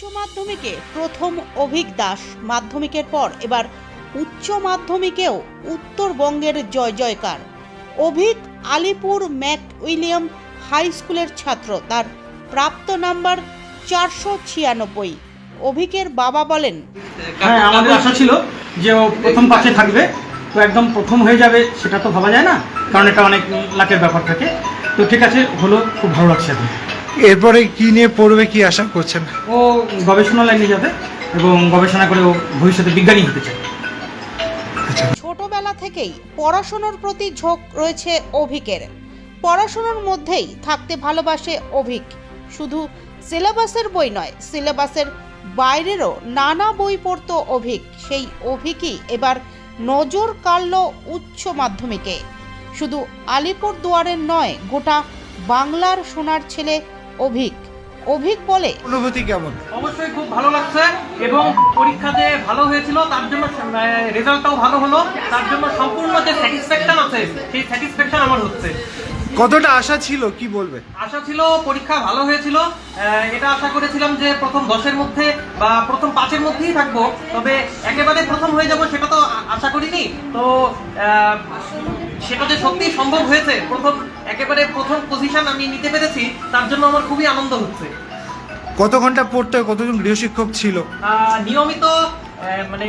উচ্চ মাধ্যমিকে প্রথম অভিক দাস মাধ্যমিকের পর এবার উচ্চ মাধ্যমিকেও উত্তরবঙ্গের জয় জয়কার। Avik Alipur Mac William high স্কুলের ছাত্র, তার প্রাপ্ত নাম্বার চারশো ছিয়ানব্বই। অভিকের বাবা বলেন হ্যাঁ আমাদের আশা ছিল যে ও প্রথম পাশে থাকবে। তো একদম প্রথম হয়ে যাবে সেটা তো ভাবা যায় না, কারণ এটা অনেক লাখের ব্যাপার থাকে। তো ঠিক আছে, হলো, খুব ভালো লাগছে এরপরে কি নিয়ে পড়বে কি আশা করছেন? ও গবেষণা লাইনে যাবে এবং গবেষণা করে ও ভবিষ্যতে বিজ্ঞানী হতে চায়। আচ্ছা। ছোটবেলা থেকেই পড়াশোনার প্রতি ঝোঁক রয়েছে অভিকের। পড়াশোনার মধ্যেই থাকতে ভালোবাসে অভিক। শুধু সিলেবাসের বই নয় সিলেবাসের বাইরেরও নানা বই পড়তো অভিক। সেই অভিকই এবার নজর কাড়ল উচ্চ মাধ্যমিকে। শুধু আলিপুর দুয়ারের নয় গোটা বাংলার সোনার ছেলে অভিক। অভিক বলে অনুভূতি কেমন? অবশ্যই খুব ভালো লাগছে এবং পরীক্ষাতে ভালো হয়েছিল তার জন্য রেজাল্টটাও ভালো হলো। তার জন্য সম্পূর্ণ যে স্যাটিসফ্যাকশন আছে সেই স্যাটিসফ্যাকশন আমার হচ্ছে। কতটা আশা ছিল কি বলবে? আশা ছিল পরীক্ষা ভালো হয়েছিল। এটা আশা করেছিলাম যে প্রথম দশের মধ্যে বা প্রথম পাঁচের মধ্যেই থাকব। তবে একেবারে প্রথম হয়ে যাব সেটা তো আশা করিনি। তো আহ, সেটা যে সত্যি সম্ভব হয়েছে প্রথম একেবারে প্রথম পজিশন আমি নিতে পেরেছি তার জন্য আমার খুবই আনন্দ হচ্ছে। কত ঘণ্টা পড়তে কতজন গৃহশিক্ষক ছিল? নিয়মিত মানে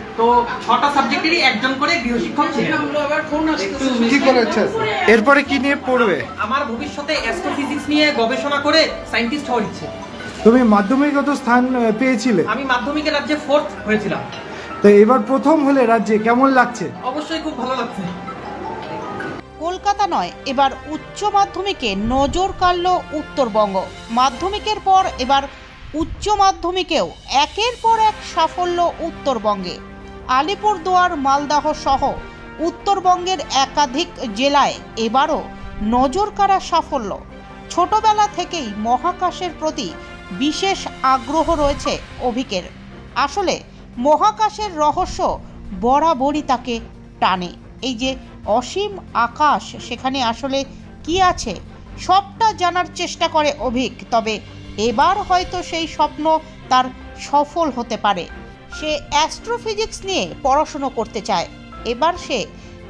তো ছটা সাবজেক্টেরই একজন করে গৃহশিক্ষক ছিলেন। কি করেছে এরপরে কি নিয়ে পড়বে? আমার ভবিষ্যতে অ্যাস্ট্রোফিজিক্স নিয়ে গবেষণা করে সায়েন্টিস্ট হওয়ার ইচ্ছে। তুমি মাধ্যমিকগত স্থান পেয়েছিলে? আমি মাধ্যমিকের রাজ্যে ফোর্থ হয়েছিলাম। তো এবার প্রথম হলে রাজ্যে কেমন লাগছে? অবশ্যই খুব ভালো লাগছে। কলকাতা নয় এবার উচ্চ মাধ্যমিকে নজর কাড়ল উত্তরবঙ্গ। মাধ্যমিকের পর এবার উচ্চ মাধ্যমিকেও একের পর এক সাফল্য উত্তরবঙ্গে। আলিপুরদুয়ার, মালদাহ সহ উত্তরবঙ্গের একাধিক জেলায় এবারও নজর কাড়া সাফল্য। ছোটবেলা থেকেই মহাকাশের প্রতি বিশেষ আগ্রহ রয়েছে অভিকের। আসলে মহাকাশের রহস্য বরাবরই তাকে টানে। এই যে অসীম আকাশ, সেখানে আসলে কি আছে, সবটা জানার চেষ্টা করে অভিক, তবে এবার হয়তো সেই স্বপ্ন তার সফল হতে পারে। সে অ্যাস্ট্রোফিজিক্স নিয়ে পড়াশুনো করতে চায়। এবার সে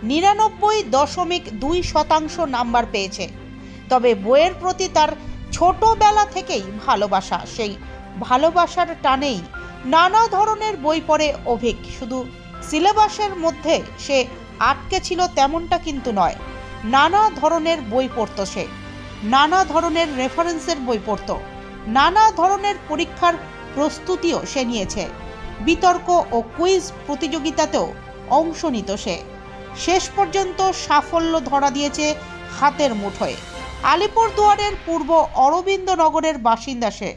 নিরানব্বই দশমিক দুই শতাংশ নাম্বার পেয়েছে। তবে বইয়ের প্রতি তার ছোটবেলা থেকেই ভালোবাসা, সেই ভালোবাসার টানেই নানা ধরনের বই পড়ে অভিক। শুধু সিলেবাসের মধ্যে সে আটকে ছিল তেমনটা কিন্তু নয়, নানা ধরনের বই পড়তো সে। নানা ধরনের রেফারেন্সের বই পড়তো, নানা ধরনের পরীক্ষার প্রস্তুতিও সে নিয়েছে। বিতর্ক ও কুইজ প্রতিযোগিতাতেও অংশ নিত সে। শেষ পর্যন্ত সাফল্য ধরা দিয়েছে হাতের মুঠোয়। আলিপুরদুয়ারের পূর্ব অরবিন্দনগরের বাসিন্দা সে।